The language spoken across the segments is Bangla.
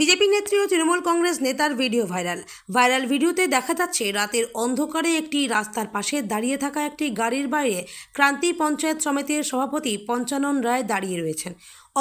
বিজেপি নেত্রী ও তৃণমূল কংগ্রেস নেতার ভিডিও ভাইরাল। ভাইরাল ভিডিওতে দেখা যাচ্ছে, রাতের অন্ধকারে একটি রাস্তার পাশে দাঁড়িয়ে থাকা একটি গাড়ির বাইরে ক্রান্তি পঞ্চায়েত সমিতির সভাপতি পঞ্চানন রায় দাঁড়িয়ে রয়েছেন।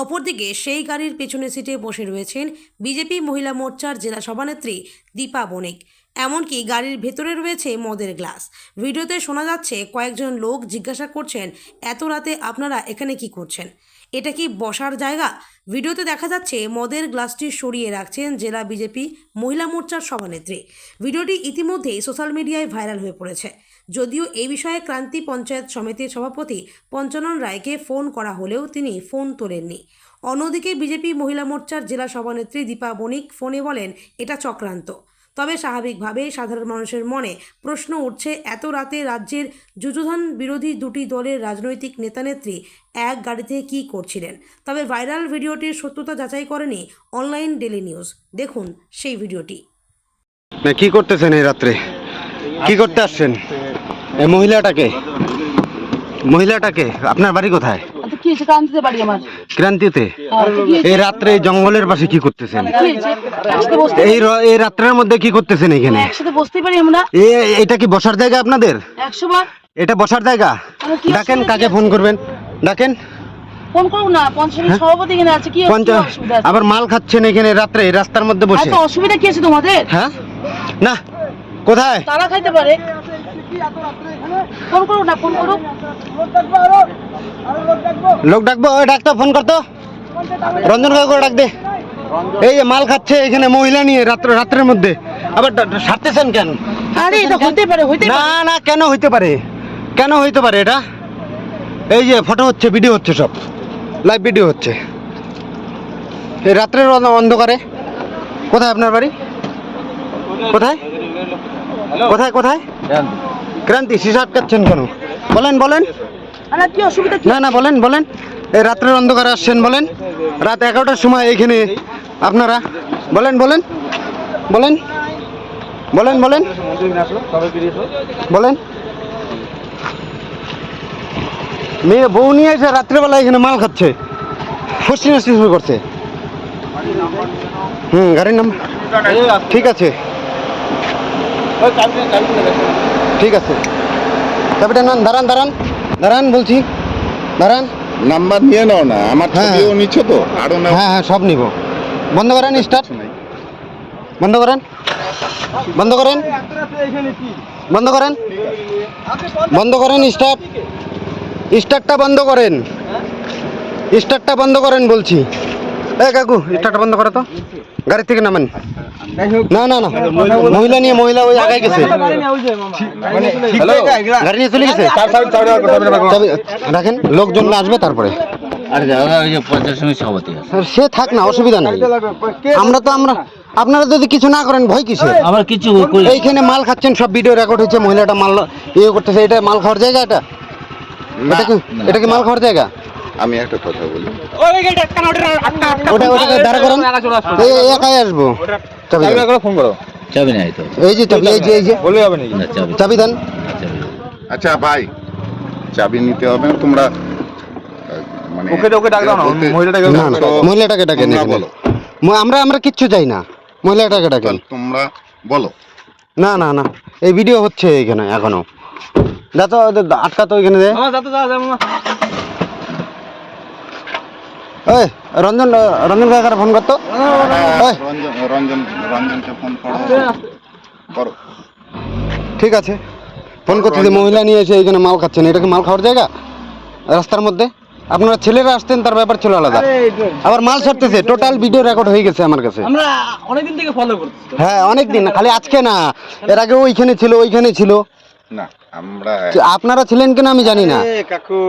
অপরদিকে সেই গাড়ির পেছনে সিটে বসে রয়েছেন বিজেপি মহিলা মোর্চার জেলা সভানেত্রী দীপা বণিক। এমনকি গাড়ির ভেতরে রয়েছে মদের গ্লাস। ভিডিওতে শোনা যাচ্ছে, কয়েকজন লোক জিজ্ঞাসা করছেন, এত রাতে আপনারা এখানে কি করছেন? এটা কি বসার জায়গা? ভিডিওতে দেখা যাচ্ছে মদের গ্লাসটি সরিয়ে রাখছেন জেলা বিজেপি মহিলা মোর্চার সভানেত্রী। ভিডিওটি ইতিমধ্যেই সোশ্যাল মিডিয়ায় ভাইরাল হয়ে পড়েছে। যদিও এই বিষয়ে ক্রান্তি পঞ্চায়েত সমিতির সভাপতি পঞ্চানন রায়কে ফোন করা হলেও তিনি ফোন তোলেননি। অন্যদিকে বিজেপি মহিলা মোর্চার জেলা সভানেত্রী দীপা বণিক ফোনে বলেন, এটা চক্রান্ত। তবে স্বাভাবিকভাবেই সাধারণ মানুষের মনে প্রশ্ন উঠছে, এত রাতে রাজ্যের যুযুধান বিরোধী দুটি দলের রাজনৈতিক নেতানেত্রী এক গাড়িতে কী করছিলেন? তবে ভাইরাল ভিডিওটির সত্যতা যাচাই করেনি অনলাইন ডেলি নিউজ। দেখুন সেই ভিডিওটি। না কি করতেছেন এই রাত্রে? কি করতে আসছেন? মহিলাটাকে? মহিলাটাকে? আপনার বাড়ি কোথায়? বাড়ি আমার। ক্রান্তিতে? হয়েছে? এই রাত্রে জঙ্গলের পাশে কি করতেছেন? একসাথে বসতে এই র- এই রাত্রের মধ্যে কি করতেছেন এখানে? একসাথে বসতেই পারি আমরা। এ এটা কি বসার জায়গা আপনাদের? একশো বার। এটা বসার জায়গা? কি ডাকেন অসুবিধা কাকে ফোন করবেন? ডাকেন। ফোন না পঞ্চায়েত সভাপতি এখানে আছে কি কি পঞ্চায়েত অসুবিধা আছে? আবার মাল খাচ্ছেন এখানে রাত্রে রাস্তার মধ্যে বসে। এত অসুবিধা কি আছে তোমাদের? হ্যাঁ? না কোথায়? তারা খাইতে পারে। ফোন না ফোন লোক ডাকবো? ওই ডাক্তার ফোন করতো রঞ্জন কাকু ডাক দে। এই যে মাল খাচ্ছে এখানে মহিলা নিয়ে রাত্র রাত্রের মধ্যে। আবার সারতেছেন কেন? আরে এটা হইতে পারে হইতে না পারে। না কেন হইতে পারে? কেন হইতে পারে এটা? এই যে ফটো হচ্ছে ভিডিও হচ্ছে সব। লাইভ ভিডিও হচ্ছে। এই রাত্রের অন্ধকারে। কোথায় আপনার বাড়ি? কোথায়? কোথায় কোথায়? ক্রান্তি। শিশু আটকাচ্ছেন কেন? বলেন বলেন। না না, বলেন বলেন। এই রাত্রের অন্ধকারে আসছেন, বলেন। রাত এগারোটার সময় এইখানে আপনারা, বলেন বলেন বলেন বলেন বলেন বলেন। মেয়ে বউ নিয়ে এসে রাত্রেবেলা এখানে মাল খাচ্ছে। ফুসি নাস্তি শুরু করছে। হুম, গাড়ির নাম্বার ঠিক আছে। ঠিক আছে। চাবিটা দাঁড়ান দাঁড়ান। দাঁড়ান বলছি। দাঁড়ান। নাম্বার নিয়ে নাও না আমার হ্যাঁ। ছবিও নিচ্ছ তো আরও না হ্যাঁ হ্যাঁ সব নিব। বন্ধ করেন স্টার্ট। বন্ধ করেন। বন্ধ করেন। বন্ধ করেন। বন্ধ করেন স্টার্ট। স্টার্টটা বন্ধ করেন। স্টার্টটা বন্ধ করেন বলছি। এ কাকু স্টার্টটা বন্ধ করো তো। গাড়ি থেকে নামেন। না না না। মহিলা নিয়ে মহিলা ওই আগায় গেছে। গাড়ি নিয়ে চলে গেছে? রাখেন লোকজন আসবে তারপরে। সে থাক না অসুবিধা নাই। আমরা তো আমরা আপনারা যদি কিছু না করেন ভয় কিসে আমার কিছু এইখানে মাল খাচ্ছেন সব ভিডিও রেকর্ড হচ্ছে মহিলাটা মাল ইয়ে করতেছে এটা মাল খাওয়ার জায়গা এটা? এটা এটা কি মাল খাওয়ার জায়গা? আমি একটা কথা বলি। একাই আসব। দেন। ফোন করো। চাবি নাই তো। এই যে চাবি এই যে এই যে। না চাবি। চাবি দেন। না, চাবি নেই। আচ্ছা ভাই চাবি নিতে হবে না তোমরা মানে ওকে ওকে ডাক দাও না মহিলাটাকে না না মহিলাটাকে তোমরা এখানে। বলো। ম- আমরা আমরা কিচ্ছু চাই না। মহিলাটাকে ডাকেন তোমরা বলো। না না না। এই ভিডিও হচ্ছে এখানে এখনও। যা তো ওদের আটকা তো ওইখানে দে। ওই রঞ্জন রঞ্জন কাকার ফোন করতো? রঞ্জন রঞ্জন রঞ্জনকে ফোন করো। ঠিক আছে। ফোন করতে যে মহিলা নিয়ে এসে এখানে মাল খাচ্ছেন এটা কি মাল খাওয়ার জায়গা? রাস্তার মধ্যে? আপনারা ছেলেরা আসতেন তার ব্যাপার ছিল আলাদা। আবার মাল ছাড়তেছে টোটাল ভিডিও রেকর্ড হয়ে গেছে আমার কাছে। আমরা অনেকদিন থেকে ফলো করতেছি হ্যাঁ অনেক দিন খালি আজকে না। এর আগে ওইখানে ছিল ওইখানে ছিল। না আমরা আপনারা ছিলেন কিনা আমি জানি না। কাকু।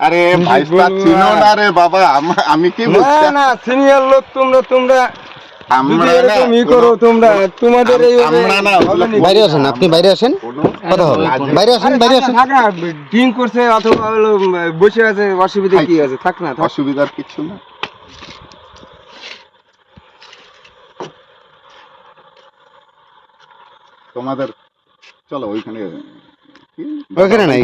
আরে ভাইস্তা চিনো না রে বাবা আমি কি বলছি? না সিনিয়র লোক তোমরা তোমরা আমরা না করো তোমরা তোমাদের এই আমরা না বাইরে আসেন আপনি বাইরে আসেন কথা হবে। বাইরে আসেন বাইরে আসেন। থাক না ড্রিঙ্ক করছে অথবা বসে আছে অসুবিধা কি আছে? থাক না অসুবিধার কিছু না। তোমাদের চলো ওইখানে ওইখানে নাই।